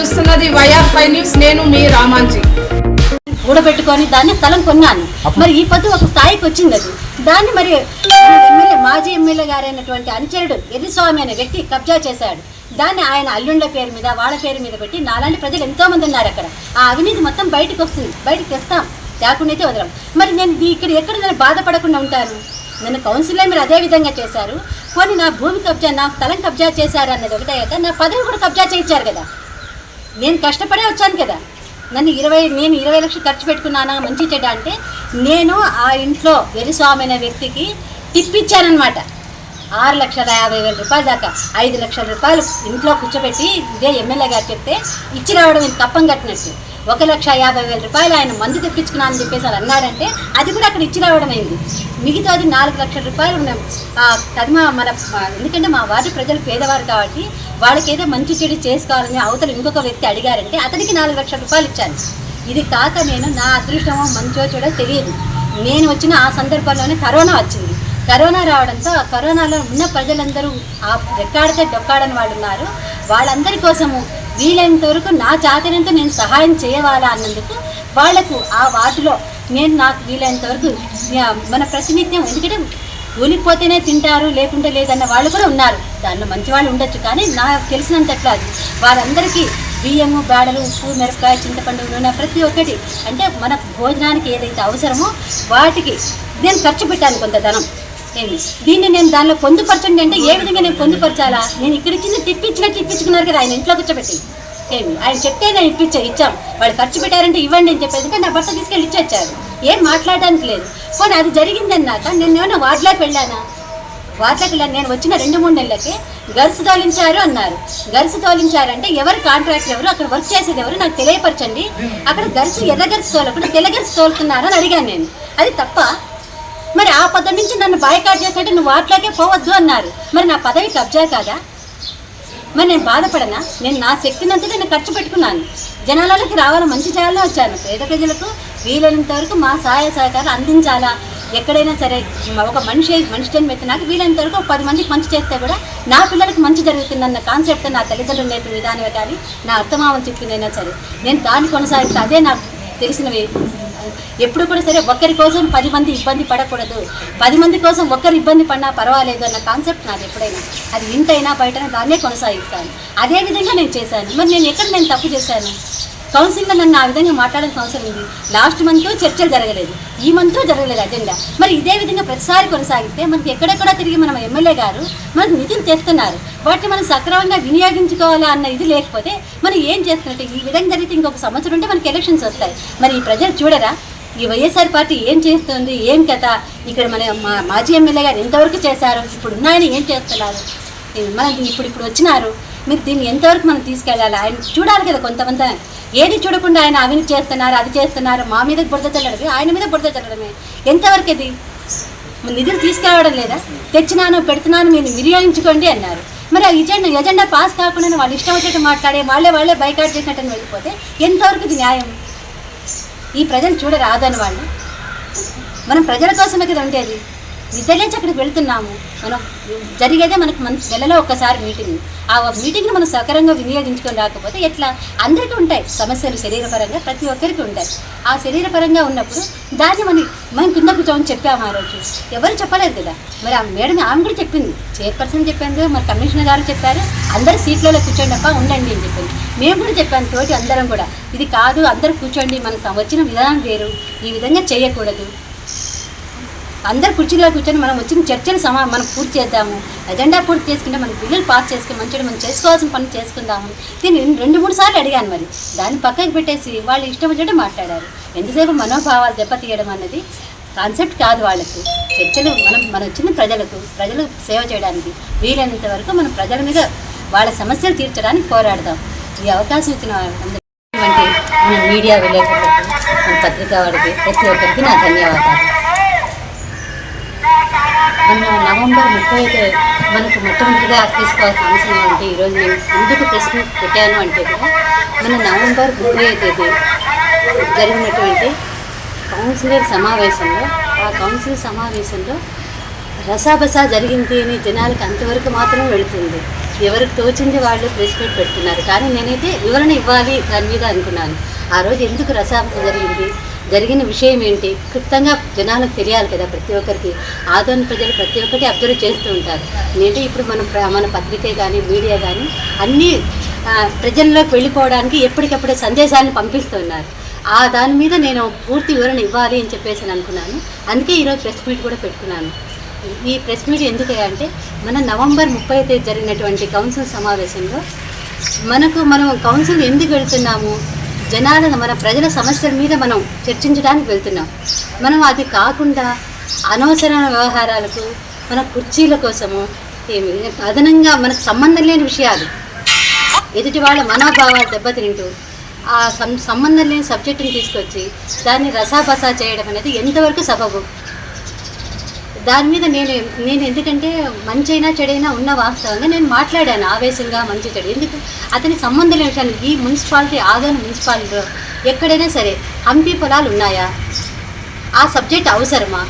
చూస్తున్నది YR five news. నేను మీ రామాంజీ. కూడబెట్టుకొని దాన్ని స్థలం కొన్నాను. మరి ఈ పొద్దు ఒక స్థాయికి వచ్చింది అది. దాన్ని మరి ఎమ్మెల్యే మాజీ ఎమ్మెల్యే గారైనటువంటి అనుచరుడు ఎర్రిస్వామి అనే వ్యక్తి కబ్జా చేశాడు. దాన్ని ఆయన అల్లుండ్ల పేరు మీద వాళ్ళ పేరు మీద పెట్టి నాలాంటి ప్రజలు ఎంతో మంది ఉన్నారు అక్కడ. ఆ అవినీతి మొత్తం బయటకు వస్తుంది. బయటకు తెస్తాం. లేకుండా అయితే వదలం. మరి నేను ఇక్కడ ఎక్కడ నేను బాధపడకుండా ఉంటాను? నన్ను కౌన్సిల్లో మీరు అదే విధంగా చేశారు. పోనీ నా భూమి కబ్జా నా స్థలం కబ్జా చేశారు అన్నది ఒకటే కదా. నా పదవి కూడా కబ్జా చేయించారు కదా. నేను కష్టపడే వచ్చాను కదా. నన్ను ఇరవై నేను ఇరవై లక్షలు ఖర్చు పెట్టుకున్నానా? మంచి చెడ్డ అంటే నేను ఆ ఇంట్లో వెరిస్వామి వ్యక్తికి టిప్ ఇచ్చానమాట ఆరు లక్షల యాభై వేల రూపాయల దాకా ఐదు లక్షల రూపాయలు ఇంట్లో కూర్చోబెట్టి ఇదే ఎమ్మెల్యే గారు చెప్తే ఇచ్చి రావడం నేను కప్పం కట్టినట్టు. ఒక లక్ష యాభై వేల రూపాయలు ఆయన మందు తెప్పించుకున్నానని చెప్పేసి అని అన్నాడంటే అది కూడా అక్కడ ఇచ్చి రావడం అయింది. మిగతాది నాలుగు లక్షల రూపాయలు ఉన్నాం ఆ మన ఎందుకంటే మా వార్డు ప్రజలు పేదవారు కాబట్టి వాళ్ళకి ఏదో మంచి చెడు చేసుకోవాలని అవతల ఇంకొక వ్యక్తి అడిగారంటే అతనికి నాలుగు లక్షల రూపాయలు ఇచ్చాను ఇది కాక నేను నా అదృష్టమో మంచో చెడో తెలియదు. నేను వచ్చిన ఆ సందర్భంలోనే కరోనా వచ్చింది. కరోనా రావడంతో ఆ కరోనాలో ఉన్న ప్రజలందరూ ఆ రెక్కాడితే డొక్కాడని వాళ్ళు ఉన్నారు. వాళ్ళందరి కోసము వీలైనంత వరకు నా చాతనంతో నేను సహాయం చేయవాలా అన్నందుకు వాళ్ళకు ఆ వార్డులో నేను నాకు వీలైనంత వరకు మన ప్రతినిత్యం ఎందుకంటే కూలిపోతేనే తింటారు లేకుంటే లేదన్న వాళ్ళు కూడా ఉన్నారు. దానిలో మంచి వాళ్ళు ఉండొచ్చు కానీ నాకు తెలిసినంతట్లా అది వారందరికీ బియ్యము బాడలు ఉప్పు మిరపకాయ చింతపండు నూనె ప్రతి ఒక్కటి. అంటే మన భోజనానికి ఏదైతే అవసరమో వాటికి నేను ఖర్చు పెట్టాను కొంత ధనం. నేను దీన్ని నేను దానిలో పొందుపరచండి అంటే ఏ విధంగా నేను పొందుపరచాలా? నేను ఇక్కడ ఇచ్చింది టిప్ ఇప్పించుకున్నారు కదా ఆయన ఇంట్లో కూర్చోబెట్టి. ఏమి? ఆయన చెప్తే నేను ఇప్పించా ఇచ్చాం. వాళ్ళు ఖర్చు పెట్టారంటే ఇవ్వండి అని చెప్పేసి నా భర్త తీసుకెళ్ళి ఇచ్చేచ్చారు ఏం మాట్లాడడానికి లేదు. పోనీ అది జరిగిందన్నాక నేను ఏమైనా వార్డులోకి వెళ్ళానా? వార్డులోకి వెళ్ళాను. నేను వచ్చిన రెండు మూడు నెలలకి గర్ల్స్ తోలించారు అన్నారు. గర్స్ తోలించారంటే ఎవరు కాంట్రాక్టర్ ఎవరు అక్కడ వర్క్ చేసేది ఎవరు నాకు తెలియపరచండి. అక్కడ గర్ల్స్ ఎర్ర గర్స్ తోలకుండా తెల్ల గర్స్ తోలుతున్నారు అని అడిగాను నేను. అది తప్ప మరి ఆ పదవి నుంచి నన్ను బాయ్కాట్ చేసినట్టు నువ్వు వాటిలోకే పోవద్దు అన్నారు. మరి నా పదవి కబ్జా కాదా? మరి నేను బాధపడనా? నేను నా శక్తినంతా నేను ఖర్చు పెట్టుకున్నాను. జనాలకి రావాలి మంచి చేయాలని వచ్చాను. పేద ప్రజలకు వీలైనంత వరకు మా సహాయ సహకారాలు అందించాలా? ఎక్కడైనా సరే ఒక మనిషి మనిషి అయితే నాకు వీలైనంత వరకు ఒక పది మందికి మంచి చేస్తే కూడా నా పిల్లలకు మంచి జరుగుతుందన్న కాన్సెప్ట్ నా తల్లిదండ్రులు నేర్పిన విధానమే కానీ నా అత్తమామని చెప్పిందైనా సరే నేను దాన్ని కొనసాగిస్తే. అదే నాకు తెలిసినవి ఎప్పుడు కూడా సరే ఒక్కరి కోసం పది మంది ఇబ్బంది పడకూడదు. పది మంది కోసం ఒక్కరు ఇబ్బంది పడినా పర్వాలేదు అన్న కాన్సెప్ట్ నాది ఎప్పుడైనా. అది ఇంటైనా బయటైనా దాన్నే కొనసాగిస్తాను. అదే విధంగా నేను చేశాను. మరి నేను ఎక్కడ నేను తప్పు చేశాను? కౌన్సిల్లో నన్ను ఆ విధంగా మాట్లాడాల్సిన అవసరం ఉంది లాస్ట్ మంత్ చర్చలు జరగలేదు. ఈ మంత్ జరగలేదు అజెండా. మరి ఇదే విధంగా ప్రతిసారి కొనసాగితే మనకి ఎక్కడెక్కడ తిరిగి మన ఎమ్మెల్యే గారు మనకు నిధులు తెస్తున్నారు. వాటిని మనం సక్రమంగా వినియోగించుకోవాలా అన్న ఇది లేకపోతే మనం ఏం చేస్తున్నట్టు? ఈ విధంగా జరిగితే ఇంకొక సంవత్సరం ఉంటే మనకి ఎలక్షన్స్ వస్తాయి. మరి ఈ ప్రజలు చూడరా? ఈ వైఎస్ఆర్ పార్టీ ఏం చేస్తుంది? ఏం కథ? ఇక్కడ మన మా మాజీ ఎమ్మెల్యే గారు ఎంతవరకు చేశారు? ఇప్పుడు ఉన్నాయని ఏం చేస్తున్నారు? మనం ఇప్పుడు ఇప్పుడు వచ్చినారు. మీరు దీన్ని ఎంతవరకు మనం తీసుకెళ్ళాలి? ఆయన చూడాలి కదా కొంతమంది. ఏది చూడకుండా ఆయన అవినీతి చేస్తున్నారు అది చేస్తున్నారు మా మీద బురద చల్లడమే ఆయన మీద బురద చల్లడమే. ఎంతవరకు ఇది? నిధులు తీసుకురావడం లేదా? తెచ్చినాను పెడుతున్నాను మీరు వినియోగించుకోండి అన్నారు. మరి ఆ ఎజెండా ఎజెండా పాస్ కాకుండా వాళ్ళు ఇష్టం వచ్చేట్టు మాట్లాడే వాళ్ళే వాళ్ళే బైకాట్ చేసినట్టు వెళ్ళిపోతే ఎంతవరకు ఇది న్యాయం? ఈ ప్రజలు చూడరాదని వాళ్ళు మనం ప్రజల కోసమే కదా ఉండేది. నిద్రలేచి అక్కడికి వెళ్తున్నాము. మనం జరిగేదే మనకు మన నెలలో ఒక్కసారి మీటింగ్. ఆ మీటింగ్ని మనం సకరంగా వినియోగించుకొని రాకపోతే ఎట్లా? అందరికీ ఉంటాయి సమస్యలు శరీరపరంగా ప్రతి ఒక్కరికి ఉంటాయి. ఆ శరీరపరంగా ఉన్నప్పుడు దాన్ని మనం మనం కింద కూర్చోమని చెప్పాము ఆ రోజు. ఎవరు చెప్పలేదు కదా? మరి ఆ మేడం ఆమె కూడా చెప్పింది. చైర్పర్సన్ చెప్పాను మరి కమిషనర్ గారు చెప్పారు. అందరు సీట్లలో కూర్చోండి అప్ప ఉండండి అని చెప్పింది. మేము కూడా చెప్పాను తోటి అందరం కూడా. ఇది కాదు అందరూ కూర్చోండి మన వచ్చిన విధానం వేరు. ఈ విధంగా చేయకూడదు. అందరు కుర్చీలో కూర్చొని మనం వచ్చిన చర్చలు సమా మనం పూర్తి చేద్దాము. ఎజెండా పూర్తి చేసుకుంటే మన బిల్లులు పాస్ చేసుకుని మంచిగా మనం చేసుకోవాల్సిన పని చేసుకుందాము. దీన్ని రెండు మూడు సార్లు అడిగాను మరి. దాన్ని పక్కకి పెట్టేసి వాళ్ళు ఇష్టం వచ్చినట్టు మాట్లాడారు. ఎంతసేపు మనోభావాలు దెబ్బతీయడం అన్నది కాన్సెప్ట్ కాదు వాళ్ళకు. చర్చలు మనం మన వచ్చిన ప్రజలకు ప్రజలకు సేవ చేయడానికి వీలైనంత వరకు మనం ప్రజల మీద వాళ్ళ సమస్యలు తీర్చడానికి పోరాడదాం. ఈ అవకాశం ఇచ్చిన వాళ్ళందరికీ మన మీడియా విలేకరులకు మన పత్రికా వాడికి ప్రతి ఒక్కరికి నా ధన్యవాదాలు. మన నవంబర్ ముప్పై అయితే మనకు మొట్టమొదటిగా తీసుకోవాల్సిన అంశం ఏమంటే ఈరోజు నేను ఎందుకు ప్రశ్న పెట్టాను అంటే కూడా మన నవంబర్ ముప్పై తేదీ జరిగినటువంటి కౌన్సిలర్ సమావేశంలో ఆ కౌన్సిల్ సమావేశంలో రసాబసా జరిగింది అని జనాలకు అంతవరకు మాత్రం వెళుతుంది. ఎవరికి తోచింది వాళ్ళు ప్రెస్ మీట్ పెడుతున్నారు. కానీ నేనైతే వివరణ ఇవ్వాలి దాని మీద అనుకున్నాను. ఆ రోజు ఎందుకు రసాబస జరిగింది? జరిగిన విషయం ఏంటి? క్లుప్తంగా జనాలకు తెలియాలి కదా ప్రతి ఒక్కరికి. ఆదోని ప్రజలు ప్రతి ఒక్కటి అబ్జర్వ్ చేస్తూ ఉంటారు. ఏంటంటే ఇప్పుడు మన ప్ర- మన పత్రికే కానీ మీడియా కానీ అన్నీ ప్రజల్లోకి వెళ్ళిపోవడానికి ఎప్పటికప్పుడే సందేశాన్ని పంపిస్తున్నారు. ఆ దాని మీద నేను పూర్తి వివరణ ఇవ్వాలి అని చెప్పేసి అనుకున్నాను. అందుకే ఈరోజు ప్రెస్ మీట్ కూడా పెట్టుకున్నాను. ఈ ప్రెస్ మీట్ ఎందుకు అంటే మన నవంబర్ ముప్పై తేదీ జరిగినటువంటి కౌన్సిల్ సమావేశంలో మనకు మనం కౌన్సిల్ ఎందుకు వెళ్తున్నాము? జనాలను మన ప్రజల సమస్యల మీద మనం చర్చించడానికి వెళ్తున్నాం. మనం అది కాకుండా అనవసర వ్యవహారాలకు మన కుర్చీల కోసము ఏమి అదనంగా మనకు సంబంధం లేని విషయాలు. ఎదుటి వాళ్ళ మనోభావాలు దెబ్బతింటూ ఆ సం సంబంధం లేని సబ్జెక్టుని తీసుకొచ్చి దాన్ని రసాబసా చేయడం అనేది ఎంతవరకు సబబు? దాని మీద నేను నేను ఎందుకంటే మంచైనా చెడైనా ఉన్న వాస్తవంగా నేను మాట్లాడాను ఆవేశంగా మంచి చెడు. ఎందుకు? అతని సంబంధం లేని ఈ మున్సిపాలిటీ ఆదోని మున్సిపాలిటీలో ఎక్కడైనా సరే హంపి పొలాలు ఉన్నాయా? ఆ సబ్జెక్ట్ అవసరమా?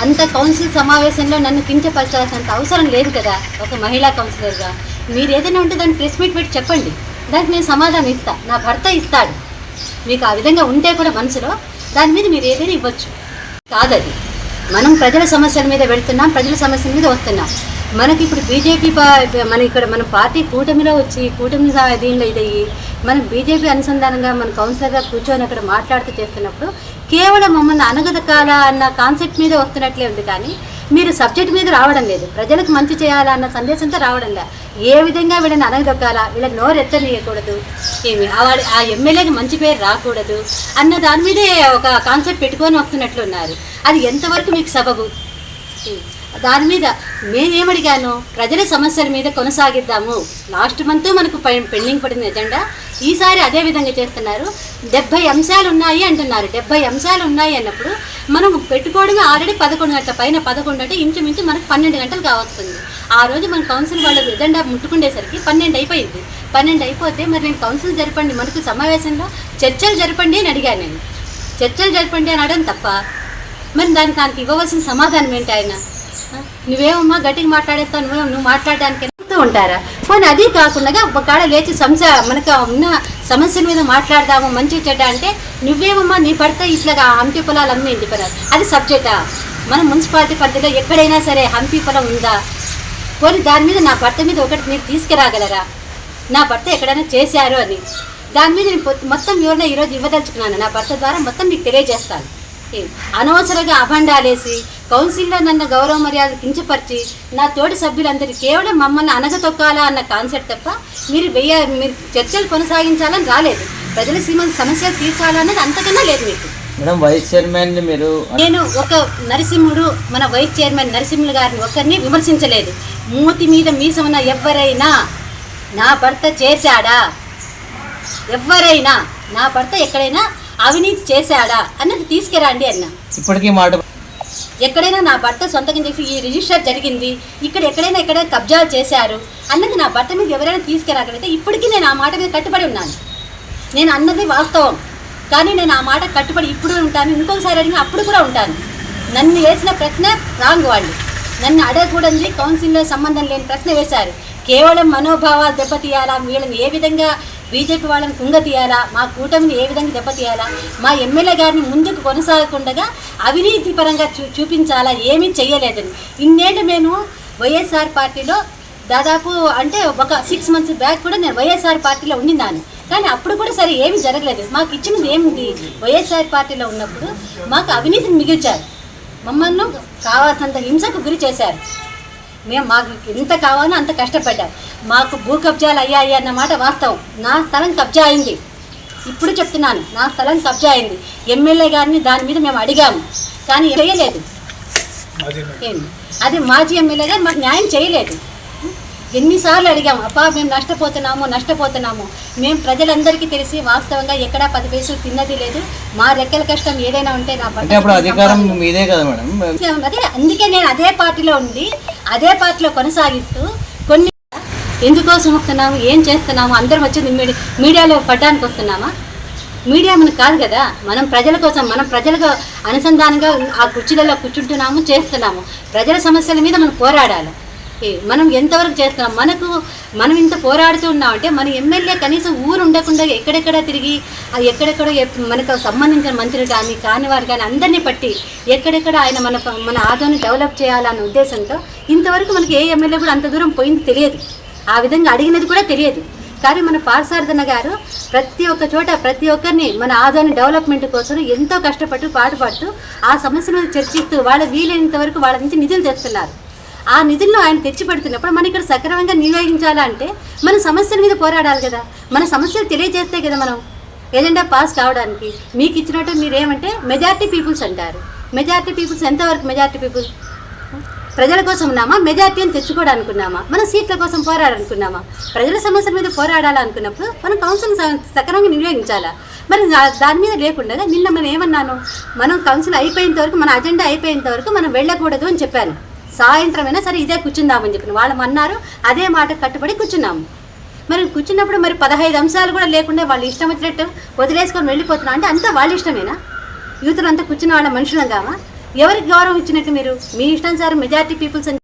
అంత కౌన్సిల్ సమావేశంలో నన్ను కించపరచాల్సినంత అవసరం లేదు కదా ఒక మహిళా కౌన్సిలర్గా. మీరు ఏదైనా ఉంటే దాన్ని ప్రెస్ మీట్ పెట్టి చెప్పండి. దానికి నేను సమాధానం ఇస్తాను నా భర్త ఇస్తాడు. మీకు ఆ విధంగా ఉంటే కూడా మనసులో దాని మీద మీరు ఏదైనా ఇవ్వచ్చు. కాదది. మనం ప్రజల సమస్యల మీద వెళ్తున్నాం ప్రజల సమస్యల మీద వస్తున్నాం. మనకి ఇప్పుడు బీజేపీ మన ఇక్కడ మన పార్టీ కూటమిలో వచ్చి కూటమి దీనిలో ఇదయ్యి మనం బీజేపీ అనుసంధానంగా మన కౌన్సిలర్గా కూర్చొని అక్కడ మాట్లాడుతూ చేస్తున్నప్పుడు కేవలం మమ్మల్ని అనగదకాల అన్న కాన్సెప్ట్ మీద వస్తున్నట్లే ఉంది కానీ మీరు సబ్జెక్ట్ మీద రావడం లేదు. ప్రజలకు మంచి చేయాలన్న సందేశంతో రావడం లేదు. ఏ విధంగా వీళ్ళని అనగదొక్కాలా? వీళ్ళని నోరెత్తనీయకూడదు ఏమి? ఆ వాడి ఆ ఎమ్మెల్యేకి మంచి పేరు రాకూడదు అన్న దాని మీదే ఒక కాన్సెప్ట్ పెట్టుకొని వస్తున్నట్లు ఉన్నారు. అది ఎంతవరకు మీకు సబబు? దాని మీద నేనేమడిగాను ప్రజల సమస్యల మీద కొనసాగిద్దాము. లాస్ట్ మంత్ మనకు పె- పెండింగ్ పడిన ఎజెండా. ఈసారి అదే విధంగా చేస్తున్నారు. డెబ్బై అంశాలు ఉన్నాయి అంటున్నారు. డెబ్బై అంశాలు ఉన్నాయి అన్నప్పుడు మనం పెట్టుకోవడమే ఆల్రెడీ పదకొండు గంటల పైన పదకొండు అంటే ఇంచుమించు మనకు పన్నెండు గంటలు కావస్తుంది. ఆ రోజు మన కౌన్సిల్ వాళ్ళు ఎజెండా ముట్టుకుండేసరికి పన్నెండు అయిపోయింది. పన్నెండు అయిపోతే మరి నేను కౌన్సిల్ జరపండి మనకు సమావేశంలో చర్చలు జరపండి అని అడిగాను నేను. చర్చలు జరపండి అని అడగడం తప్ప మరి దానికి దానికి ఇవ్వవలసిన సమాధానం ఏంటి ఆయన? నువ్వేమమ్మా గట్టిగా మాట్లాడేస్తావు నువ్వు నువ్వు మాట్లాడడానికి చెప్తూ ఉంటారు? పోనీ అదే కాకుండా ఒకవేళ లేచి సంస మనకు ఉన్న సమస్యల మీద మాట్లాడదాము మంచి చెడ్డ అంటే నువ్వేమమ్మా నీ భర్త ఇట్లా హంపి పొలాలు అమ్మి ఇంటి అది సబ్జెక్టా? మన మున్సిపాలిటీ పరిధిలో ఎక్కడైనా సరే హంపి పొలం ఉందా? పోనీ దాని మీద నా భర్త మీద ఒకటి మీరు తీసుకురాగలరా? నా భర్త ఎక్కడైనా చేశారు అని. దాని మీద నేను మొత్తం వివరణ ఈరోజు ఇవ్వదలుచుకున్నాను. నా భర్త ద్వారా మొత్తం మీకు తెలియజేస్తాను. అనవసరంగా అభండాలేసి కౌన్సిల్లో నన్ను గౌరవ మర్యాద కించపరిచి నా తోటి సభ్యులందరూ కేవలం మమ్మల్ని అనగతొక్కాలా అన్న కాన్సెప్ట్ తప్ప మీరు వెయ్య మీరు చర్చలు కొనసాగించాలని రాలేదు. ప్రజల సీమ సమస్యలు తీర్చాలన్నది అంతకన్నా లేదు మీకు. మేడం వైస్ చైర్మన్ మీరు నేను ఒక నరసింహుడు మన వైస్ చైర్మన్ నరసింహులు గారిని ఒక్కరిని విమర్శించలేదు. మూతి మీద మీసమున్న ఎవరైనా నా భర్త చేశాడా? ఎవరైనా నా భర్త ఎక్కడైనా అవినీతి చేశాడా? అన్నది తీసుకురండి అన్న. ఇప్పటికీ మాట ఎక్కడైనా నా భర్త సొంతకం చేసి ఈ రిజిస్టర్ జరిగింది. ఇక్కడ ఎక్కడైనా ఎక్కడైనా కబ్జా చేశారు. అన్నది నా భర్త మీద ఎవరైనా తీసుకురాగలిగితే ఇప్పటికీ నేను ఆ మాట మీద కట్టుబడి ఉన్నాను. నేను అన్నది వాస్తవం. కానీ నేను ఆ మాట కట్టుబడి ఇప్పుడు ఉంటాను. ఇంకొకసారి అడిగిన అప్పుడు కూడా ఉంటాను. నన్ను వేసిన ప్రశ్న రాంగ్ వాళ్ళు. నన్ను అడగకూడదు కౌన్సిల్లో సంబంధం లేని ప్రశ్న వేశారు. కేవలం మనోభావాలు దెబ్బతీయాలా? వీళ్ళని ఏ విధంగా బీజేపీ వాళ్ళని కుంగతీయాలా? మా కూటమిని ఏ విధంగా దెబ్బతీయాలా? మా ఎమ్మెల్యే గారిని ముందుకు కొనసాగకుండా అవినీతి పరంగా చూ చూపించాలా? ఏమీ చేయలేదని ఇన్నేళ్ళు నేను వైఎస్ఆర్ పార్టీలో దాదాపు అంటే ఒక సిక్స్ మంత్స్ బ్యాక్ కూడా నేను వైఎస్ఆర్ పార్టీలో ఉండినాను కానీ అప్పుడు కూడా సరే ఏమి జరగలేదు. మాకు ఇచ్చినది ఏమిటి వైఎస్ఆర్ పార్టీలో ఉన్నప్పుడు మాకు అవినీతిని మిగిల్చారు. మమ్మల్ని కావాల్సినంత హింసకు గురి చేశారు. మేము మాకు ఎంత కావాలో అంత కష్టపడ్డాం. మాకు భూ కబ్జాలు అయ్యాయి అన్న మాట వాస్తవం. నా స్థలం కబ్జా అయింది. ఇప్పుడు చెప్తున్నాను నా స్థలం కబ్జా అయింది. ఎమ్మెల్యే గారిని దాని మీద మేము అడిగాము కానీ చేయలేదు. అది మాజీ ఎమ్మెల్యే గారు మాకు న్యాయం చేయలేదు. ఎన్నిసార్లు అడిగాము అప్పా మేము నష్టపోతున్నాము నష్టపోతున్నాము. మేము ప్రజలందరికీ తెలిసి వాస్తవంగా ఎక్కడా పది పైసలు తిన్నది లేదు. మా రెక్కల కష్టం ఏదైనా ఉంటే నా అధికారం మీదే కదా మేడం? అదే అందుకే నేను అదే పార్టీలో ఉండి అదే పార్టీలో కొనసాగిస్తూ కొన్ని ఎందుకోసం వస్తున్నాము ఏం చేస్తున్నాము అందరం వచ్చింది మీడి మీడియాలో పడ్డానికి వస్తున్నామా? మీడియా మనకు కాదు కదా. మనం ప్రజల కోసం మనం ప్రజలకు అనుసంధానంగా ఆ కుర్చీలలో కూర్చుంటున్నాము చేస్తున్నాము. ప్రజల సమస్యల మీద మనం పోరాడాలి. మనం ఎంతవరకు చేస్తున్నాం? మనకు మనం ఇంత పోరాడుతూ ఉన్నామంటే మన ఎమ్మెల్యే కనీసం ఊరు ఉండకుండా ఎక్కడెక్కడ తిరిగి ఎక్కడెక్కడ మనకు సంబంధించిన మంత్రులు కానీ కాని వారు కానీ అందరినీ పట్టి ఎక్కడెక్కడ ఆయన మన మన ఆదోని డెవలప్ చేయాలన్న ఉద్దేశంతో ఇంతవరకు మనకి ఏ ఎమ్మెల్యే కూడా అంత దూరం పోయింది తెలియదు. ఆ విధంగా అడిగినది కూడా తెలియదు. కానీ మన పార్సార్థన గారు ప్రతి ఒక్క చోట ప్రతి ఒక్కరిని మన ఆదోని డెవలప్మెంట్ కోసం ఎంతో కష్టపడుతూ పాటుపడుతూ ఆ సమస్యను చర్చిస్తూ వాళ్ళ వీలైనంత వరకు వాళ్ళ నుంచి నిధులు తెస్తున్నారు. ఆ నిధులను ఆయన తెచ్చి పెడుతున్నప్పుడు మనం ఇక్కడ సక్రమంగా వినియోగించాలంటే మన సమస్యల మీద పోరాడాలి కదా. మన సమస్యలు తెలియజేస్తే కదా మనం. ఎజెండా పాస్ కావడానికి మీకు ఇచ్చినట్టు మీరేమంటే మెజారిటీ పీపుల్స్ అంటారు. మెజారిటీ పీపుల్స్ ఎంతవరకు మెజారిటీ పీపుల్స్ ప్రజల కోసం ఉన్నామా? మెజార్టీని తెచ్చుకోవడానుకున్నామా? మన సీట్ల కోసం పోరాడాలనుకున్నామా? ప్రజల సమస్యల మీద పోరాడాలనుకున్నప్పుడు మనం కౌన్సిల్ సక్రమంగా వినియోగించాలా మరి దాని మీద లేకుండా నిన్న మనం ఏమన్నాను? మనం కౌన్సిల్ అయిపోయేంత వరకు మన అజెండా అయిపోయేంత వరకు మనం వెళ్ళకూడదు అని చెప్పాను. సాయంత్రం అయినా సరే ఇదే కూర్చుందామని చెప్పిన వాళ్ళు అన్నారు అదే మాట కట్టుబడి కూర్చున్నాము. మరి కూర్చున్నప్పుడు మరి పదహైదు అంశాలు కూడా లేకుండా వాళ్ళు ఇష్టం వచ్చినట్టు వదిలేసుకొని వెళ్ళిపోతున్నా అంటే అంతా వాళ్ళ ఇష్టమేనా? యూత్లు అంతా కూర్చున్న వాళ్ళ మనుషులం కావా ఎవరికి గౌరవం ఇచ్చినట్టు మీరు? మీ ఇష్టం సార్ మెజారిటీ పీపుల్స్ అని